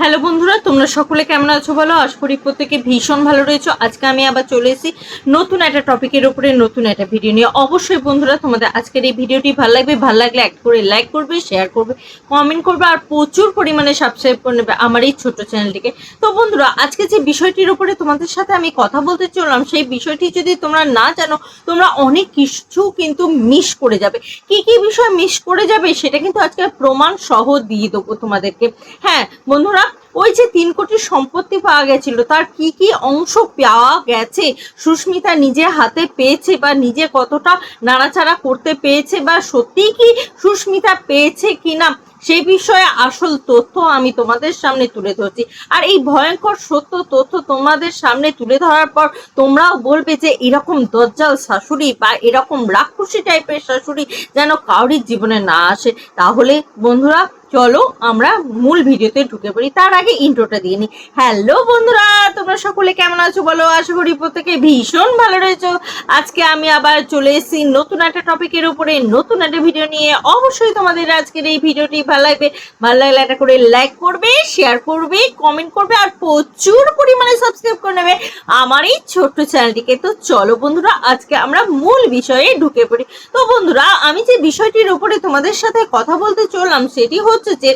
Hello বন্ধুরা, তোমরা সকলে কেমন আছো? বলো আশা করি প্রত্যেকে ভীষণ ভালো রয়েছো। আজকে আমি আবার চলে এসেছি নতুন একটা টপিকের উপরে, নতুন একটা ভিডিও নিয়ে। অবশ্যই বন্ধুরা, তোমাদের আজকের এই ভিডিওটি ভালো লাগবে। ভালো লাগলে এক করে লাইক করবে শেয়ার করবে কমেন্ট করবে, আর প্রচুর পরিমাণে সাবস্ক্রাইব করে নেবে আমার এই ছোট্ট চ্যানেলটিকে তো বন্ধুরা, আজকে যে বিষয়টির উপরে তোমাদের সাথে আমি কথা বলতে চললাম, সেই বিষয়টি যদি তোমরা না জানো, তোমরা অনেক কিছু কিন্তু মিস করে যাবে। কি কি বিষয় মিস করে যাবে, সেটা কিন্তু আজকে প্রমাণ সহ দিয়ে দেবো তোমাদেরকে। হ্যাঁ বন্ধুরা ওই যে তিন কোটি সম্পত্তি পাওয়া গেছিল, তার কি কি অংশ পাওয়া গেছে? সুস্মিতা নিজে হাতে পেয়েছে বা নিজে কতটা নাড়াচাড়া করতে পেয়েছে বা সত্যিই কি সুস্মিতা পেয়েছে কিনা? সেই বিষয়ে আসল তথ্য আমি তোমাদের সামনে তুলে ধরছি। আর এই ভয়ঙ্কর সত্য তথ্য তোমাদের সামনে তুলে ধরার পর তোমরাও বলবে যে এরকম দজ্জাল শাশুড়ি বা এরকম রাক্ষসী টাইপের শাশুড়ি যেন কাউরির জীবনে না আসে। তাহলে বন্ধুরা চলো আমরা মূল ভিডিওতে ঢুকে পড়ি। তার আগে ইন্ট্রোটা দিয়ে নিই হ্যালো বন্ধুরা, তোমরা সকলে কেমন আছো বলো? আশা করি প্রত্যেকে ভীষণ ভালো রয়েছো। আজকে আমি আবার চলে এসেছি নতুন একটা টপিকের উপরে, নতুন একটা ভিডিও নিয়ে। অবশ্যই তোমাদের আজকের এই ভিডিওটি ভালো লাগবে। ভালো লাগলে একটা করে লাইক করবে শেয়ার করবে কমেন্ট করবে, আর প্রচুর পরিমাণে সাবস্ক্রাইব করে নেবে আমার এই ছোট্ট চ্যানেলটিকে তো চলো বন্ধুরা, আজকে আমরা মূল বিষয়ে ঢুকে পড়ি। তো বন্ধুরা, আমি যে বিষয়টির উপরে তোমাদের সাথে কথা বলতে চললাম, সেটি হচ্ছে যে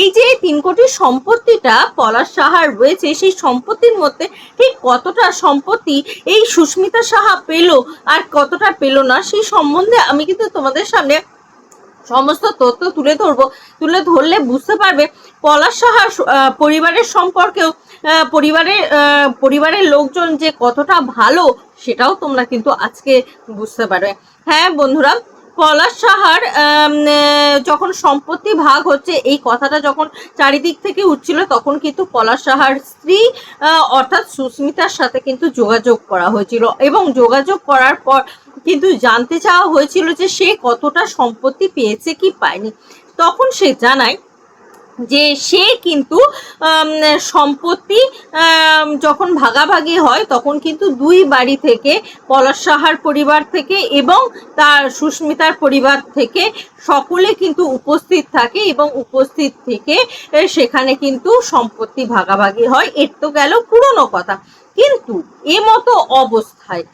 এই যে তিন কোটি সম্পত্তিটা পলাশ সাহার রয়েছে, সেই সম্পত্তির মধ্যে ঠিক কতটা সম্পত্তি এই সুস্মিতা সাহা পেল আর কতটা পেল না, সেই সম্বন্ধে আমি কিন্তু তোমাদের সামনে সমস্ত তথ্য তুলে ধরবো, তুলে ধরলে বুঝতে পারবে পলাশ সাহার পরিবারের সম্পর্কেও পরিবারের পরিবারের লোকজন যে কতটা ভালো সেটাও তোমরা কিন্তু আজকে বুঝতে পারবে। হ্যাঁ বন্ধুরা পলাশ সাহার যখন সম্পত্তি ভাগ হচ্ছে, এই কথাটা যখন চারিদিক থেকে উঠছিল, তখন কিন্তু পলাশ সাহার স্ত্রী অর্থাৎ সুস্মিতার সাথে কিন্তু যোগাযোগ করা হয়েছিল। এবং যোগাযোগ করার পর কিন্তু জানতে চাওয়া হয়েছিল যে সে কতটা সম্পত্তি পেয়েছে কি পায়নি। তখন সে জানায় যে সে কিন্তু সম্পত্তি যখন ভাগাভাগি হয়, তখন কিন্তু দুই বাড়ি থেকে, পলাশ সাহার পরিবার থেকে এবং তার সুস্মিতার পরিবার থেকে সকলে কিন্তু উপস্থিত থাকে এবং উপস্থিত থেকে সেখানে কিন্তু সম্পত্তি ভাগাভাগি হয়। এর তো গেল পুরনো কথা। কিন্তু এ মতো অবস্থায়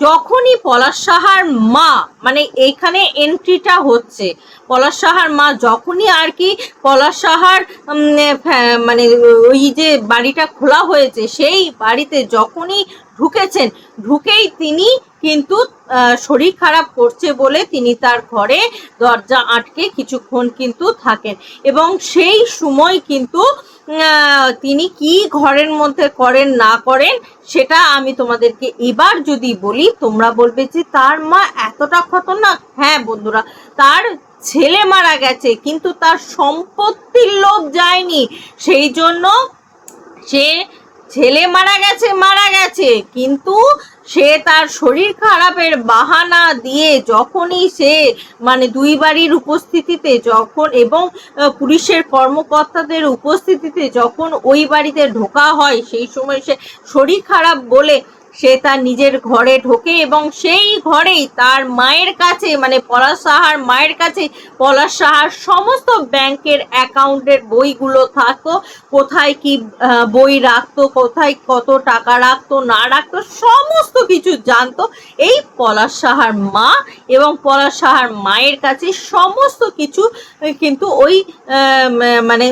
যখনই পলাশ সাহার মা মানে এইখানে এন্ট্রিটা হচ্ছে, পলাশ সাহার মা যখনই আর কি পলাশ সাহার মানে ওই যে বাড়িটা খোলা হয়েছে, সেই বাড়িতে যখনই ঢুকেছেন, ঢুকেই তিনি কিন্তু শরীর খারাপ করছে বলে তিনি তার ঘরে দরজা আটকে কিছুক্ষণ কিন্তু থাকেন। এবং সেই সময় কিন্তু তিনি কি ঘরের মধ্যে করেন, না করেন, সেটা আমি তোমাদেরকে এবার যদি বলি, তোমরা বলবে যে তার মা এতটা খতরনাক। হ্যাঁ বন্ধুরা, তার ছেলে মারা গেছে, কিন্তু তার সম্পত্তির লোভ যায়নি। সেই জন্য সে ছেলে মারা গেছে মারা গেছে, কিন্তু সে তার শরীর খারাপের বাহানা দিয়ে যখনই সে মানে দুই বাড়ির উপস্থিতিতে যখন এবং পুলিশের কর্মকর্তাদের উপস্থিতিতে যখন ওই বাড়িতে ঢোকা হয়, সেই সময় সে শরীর খারাপ বলে সে তার নিজের ঘরে ঢোকে এবং সেই ঘরেই তার মায়ের কাছে মানে পলাশ সাহার মায়ের কাছে, পলাশ সাহার সমস্ত ব্যাংকের অ্যাকাউন্টের বইগুলো থাকতো। কোথায় কি বই রাখতো, কোথায় কত টাকা রাখতো, না রাখতো, সমস্ত কিছু জানতো। এই পলাশ সাহার মা এবং পলাশ সাহার মায়ের কাছে সমস্ত কিছু, কিন্তু ওই মানে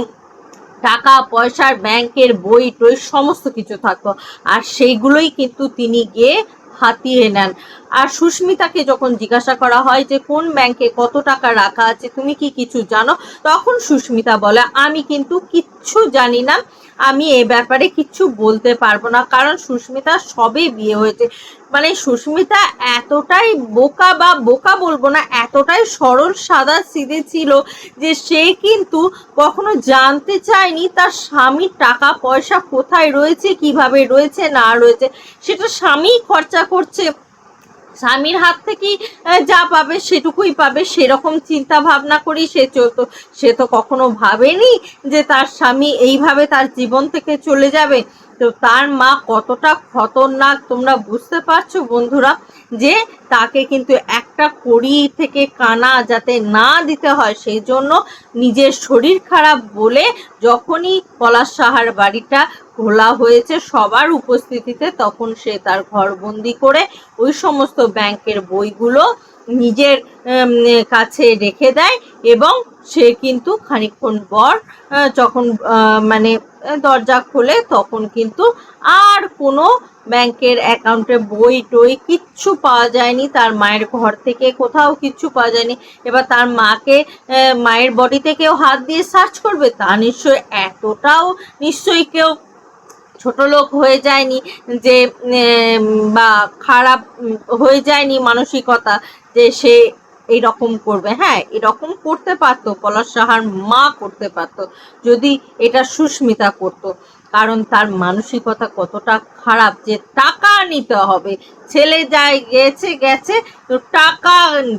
টাকা, পয়সার, ব্যাংকের বই, টই, সমস্ত কিছু থাকতো। আর সেইগুলোই কিন্তু তিনি গিয়ে হাতিয়ে নেন। আর সুস্মিতাকে যখন জিজ্ঞাসা করা হয় যে, কোন ব্যাংকে কত টাকা রাখা আছে? তুমি কি কিছু জানো? তখন সুস্মিতা বলে, আমি কিন্তু কিচ্ছু জানি না। আমি এ ব্যাপারে কিচ্ছু বলতে পারব না। কারণ সুস্মিতা সবে বিয়ে হয়েছে। মানে সুস্মিতা এতটাই বোকা বা বোকা বলব না, এতটাই সরল, সাদা সিধে ছিল যে সে কিন্তু কখনো জানতে চায়নি তার স্বামীর টাকা পয়সা কোথায় রয়েছে, কীভাবে রয়েছে, না রয়েছে। সেটা স্বামী খরচা করছে। স্বামীর হাত থেকেই যা পাবে সেটুকুই পাবে, সেরকম চিন্তা ভাবনা করেই সে চলতো সে তো কখনো ভাবেনি যে তার স্বামী এইভাবে তার জীবন থেকে চলে যাবে। তো তার মা কতটা খতরনাক তোমরা বুঝতে পারছ বন্ধুরা? যে তাকে কিন্তু একটা কড়ি থেকে কানা যাতে না দিতে হয়, সেই জন্য নিজের শরীর খারাপ বলে যখনই পলাশ সাহার বাড়িটা খোলা হয়েছে সবার উপস্থিতিতে, তখন সে তার ঘরবন্দি করে ওই সমস্ত ব্যাংকের বইগুলো নিজের কাছে রেখে দেয় এবং সে কিন্তু খানিকক্ষণ পর যখন মানে দরজা খোলে তখন কিন্তু আর কোনো ব্যাংকের অ্যাকাউন্টে বই টই কিচ্ছু পাওয়া যায়নি। তার মায়ের ঘর থেকে কোথাও কিচ্ছু পাওয়া যায়নি। এবার তার মাকে মায়ের বডিতে কেউ হাত দিয়ে সার্চ করবে? তা নিশ্চয়ই এতটাও নিশ্চয়ই কেউ ছোট লোক হয়ে যায়নি, যে বা খারাপ হয়ে যায়নি মানসিকতা, যে সে এইরকম করবে। হ্যাঁ এরকম করতে পারতো, পলাশ সাহার মা করতে পারতো, যদি এটা সুস্মিতা করতো। কারণ তার মানসিকতা কতটা খারাপ যে টাকা নিতে হবে। ছেলে যায় গেছে গেছে, তো টাকা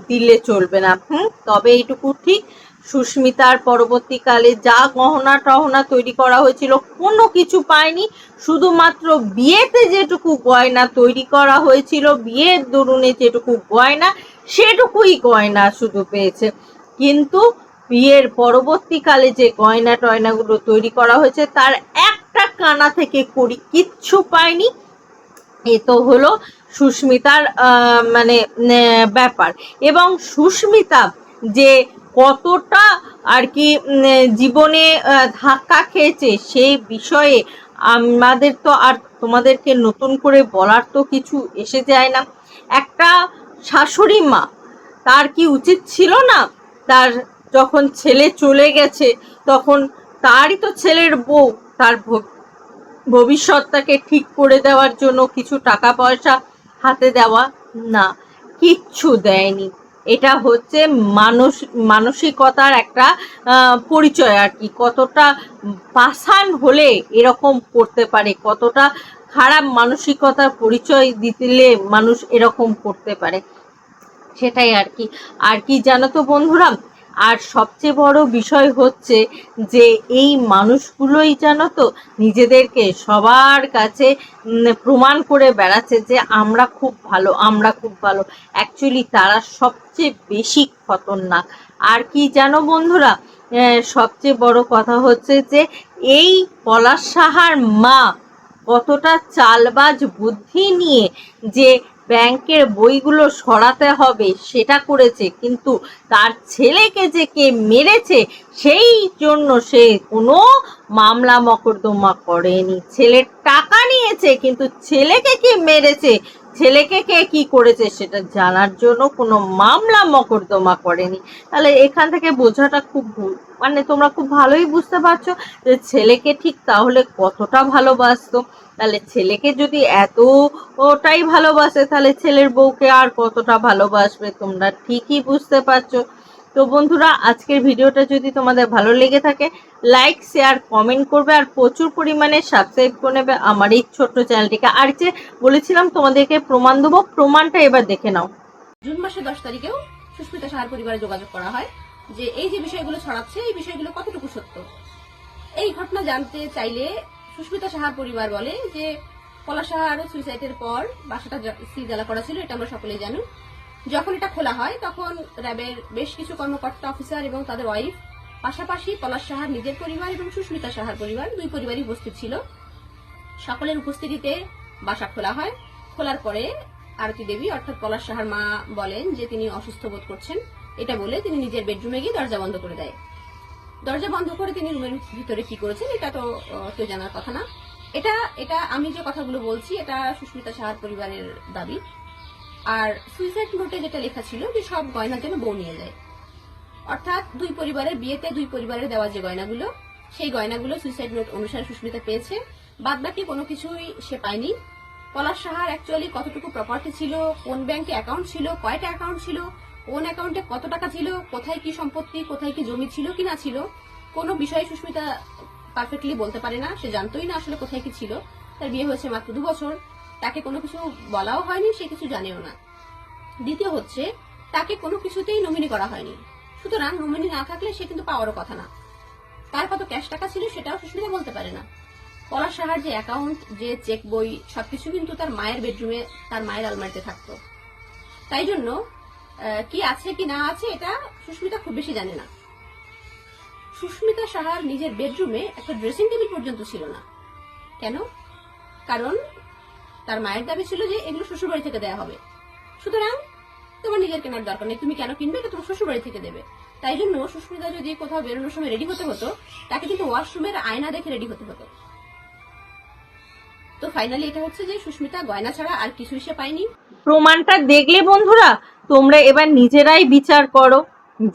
দিলে চলবে না। হুম, তবে এইটুকু ঠিক। সুস্মিতার পরবর্তীকালে যা গহনা টহনা তৈরি করা হয়েছিল, কোনো কিছু পায়নি। শুধুমাত্র বিয়েতে যেটুকু গয়না তৈরি করা হয়েছিল, বিয়ের দরুনে যেটুকু গয়না, সেটুকুই গয়না শুধু পেয়েছে। কিন্তু বিয়ের পরবর্তীকালে যে গয়না টয়নাগুলো তৈরি করা হয়েছে, তার একটা কানা থেকে করি কিচ্ছু পায়নি। এ তো হলো সুস্মিতার মানে ব্যাপার। এবং সুস্মিতা যে কতটা আর কি জীবনে ধাক্কা খেয়েছে সেই বিষয়ে আমাদের তো আর তোমাদেরকে নতুন করে বলার তো কিছু এসে যায় না। একটা শাশুড়ি মা, তার কি উচিত ছিল না? তার যখন ছেলে চলে গেছে, তখন তারই তো ছেলের বউ, তার ভবিষ্যৎটাকে ঠিক করে দেওয়ার জন্য কিছু টাকা পয়সা হাতে দেওয়া না, কিচ্ছু দেয়নি। এটা হচ্ছে মানুষ, মানসিকতার একটা পরিচয় আর কি। কতটা পাষাণ হলে এরকম করতে পারে, কতটা খারাপ মানসিকতার পরিচয় দিলে মানুষ এরকম করতে পারে, সেটাই আর কি। আর কি জানো তো বন্ধুরা আর সবচেয়ে বড় বিষয় হচ্ছে যে এই মানুষগুলোই জানো তো নিজেদেরকে সবার কাছে প্রমাণ করে বেড়াচ্ছে যে আমরা খুব ভালো, আমরা খুব ভালো। অ্যাকচুয়ালি তারা সবচেয়ে বেশি খতরনাক। আর কি জানো বন্ধুরা? সবচেয়ে বড় কথা হচ্ছে যে এই পলাশ সাহার মা কতটা চালবাজ বুদ্ধি নিয়ে যে ব্যাংকের বইগুলো সরাতে হবে, সেটা করেছে। কিন্তু তার ছেলেকে যে কে মেরেছে, সেই জন্য সে কোনো মামলা মকদ্দমা করেনি। ছেলের টাকা নিয়েছে, কিন্তু ছেলেকে কে মেরেছে? ছেলেকে কে কি করেছে, সেটা জানার জন্য কোনো মামলা মকদ্দমা করেনি। তাহলে এখান থেকে বোঝাটা খুব মানে তোমরা খুব ভালোই বুঝতে পারছ যে ছেলেকে ঠিক তাহলে কতটা ভালোবাসতো। তাহলে ছেলেকে যদি এত ওটাই ভালোবাসে, তাহলে ছেলের বউকে আর কতটা ভালোবাসবে তোমরা ঠিকই বুঝতে পারছ। তো বন্ধুরা, আজকের ভিডিওটা যদি তোমাদের ভালো লেগে থাকে লাইক শেয়ার কমেন্ট করবে আর প্রচুর পরিমাণে সাবস্ক্রাইব করে নেবে আমার এই ছোট্ট চ্যানেলটিকে। আর যে বলেছিলাম তোমাদেরকে প্রমাণ দেবো, প্রমাণটা এবার দেখে নাও। জুন মাসের দশ তারিখেও সুস্মিতা সাহার পরিবারে যোগাযোগ করা হয় যে, এই যে বিষয়গুলো ছড়াচ্ছে, এই বিষয়গুলো কতটুকু সত্য? এই ঘটনা জানতে চাইলে সুস্মিতা সাহার পরিবার বলে যে পলা সাহা সাহার সুইসাইডের পর বাসাটা সিল জ্বালা করা ছিল, এটা আমরা সকলেই জানি। যখন এটা খোলা হয়, তখন র্যাবের বেশ কিছু কর্মকর্তা, অফিসার এবং তাদের ওয়াইফ, পাশাপাশি পলাশ সাহার নিজের পরিবার এবং সুস্মিতা সাহার পরিবার, দুই পরিবারই উপস্থিত ছিল। সকলের উপস্থিতিতে বাসা খোলা হয়। খোলার পরে আরতি দেবী, অর্থাৎ পলাশ সাহার মা বলেন যে, তিনি অসুস্থ বোধ করছেন। এটা বলে তিনি নিজের বেডরুমে গিয়ে দরজা বন্ধ করে দেয়। দরজা বন্ধ করে তিনি রুমের ভিতরে কি করেছেন, এটা তো কেউ জানার কথা না। এটা এটা আমি যে কথাগুলো বলছি, এটা সুস্মিতা সাহার পরিবারের দাবি। আর সুইসাইড নোটে যেটা লেখা ছিল যে সব গয়না যেন বউ নিয়ে যায়। অর্থাৎ দুই পরিবারের বিয়েতে দুই পরিবারের দেওয়া যে গয়নাগুলো, সেই গয়নাগুলো সুইসাইড নোট অনুসারে সুস্মিতা পেয়েছে। বাদ বাকি কোনো কিছুই সে পায়নি। পলাশ সাহার অ্যাকচুয়ালি কতটুকু প্রপার্টি ছিল, কোন ব্যাংকে অ্যাকাউন্ট ছিল, কয়টা অ্যাকাউন্ট ছিল কোন অ্যাকাউন্টে কত টাকা ছিল, কোথায় কি সম্পত্তি, কোথায় কি জমি ছিল, কি না ছিল, কোনো বিষয়ে সুস্মিতা পারফেক্টলি বলতে পারে না। সে জানতোই না আসলে কোথায় কি ছিল। তার বিয়ে হয়েছে মাত্র দু বছর। তাকে কোনো কিছু বলাও হয়নি, সে কিছু জানেও না। দ্বিতীয় হচ্ছে, তাকে কোনো কিছুতেই নমিনি করা হয়নি। সুতরাং নমিনি না থাকলে সে কিন্তু পাওয়ারও কথা না। তার কত ক্যাশ টাকা ছিল সেটাও সুস্মিতা বলতে পারে না। পলাশ সাহার যে অ্যাকাউন্ট যে চেক বই, সবকিছু কিন্তু তার মায়ের বেডরুমে তার মায়ের আলমারিতে থাকতো। তাই জন্য কি আছে কি না আছে এটা সুস্মিতা খুব বেশি জানে না। সুস্মিতা সাহার নিজের বেডরুমে একটা ড্রেসিং টেবিল পর্যন্ত ছিল না। কেন? কারণ তার মায়ের দাবি ছিল যে এগুলো শ্বশুরবাড়ি থেকে দেওয়া হবে। সুতরাং তোমার নিজের কেনার দরকার নেই, তুমি কেন কিনবে? এটা তোমার শ্বশুরবাড়ি থেকে দেবে। তাই জন্য সুস্মিতা যদি কোথাও বেরোনোর সময় রেডি হতে হতো, তাকে কিন্তু ওয়াশরুমের আয়না দেখে রেডি হতে হতো। তো ফাইনালি এটা হচ্ছে যে সুস্মিতা গয়না ছাড়া আর কিছুই সে পায়নি। প্রমাণটা দেখলে বন্ধুরা তোমরা এবার নিজেরাই বিচার করো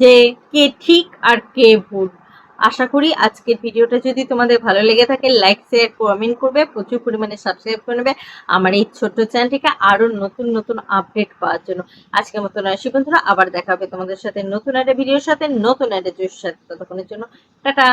যে কে ঠিক আর কে ভুল। আশা করি আজকের ভিডিওটা যদি তোমাদের ভালো লেগে থাকে লাইক শেয়ার কমেন্ট করবে, প্রচুর পরিমাণে সাবস্ক্রাইব করে নেবে। আমার এই ছোট্ট চ্যানেলটিকে আরও নতুন নতুন আপডেট পাওয়ার জন্য। আজকের মতন আসি বন্ধুরা আবার দেখা হবে তোমাদের সাথে নতুন একটা ভিডিওর সাথে, নতুন একটা জোর সাথে ততক্ষণের জন্য। টাটা!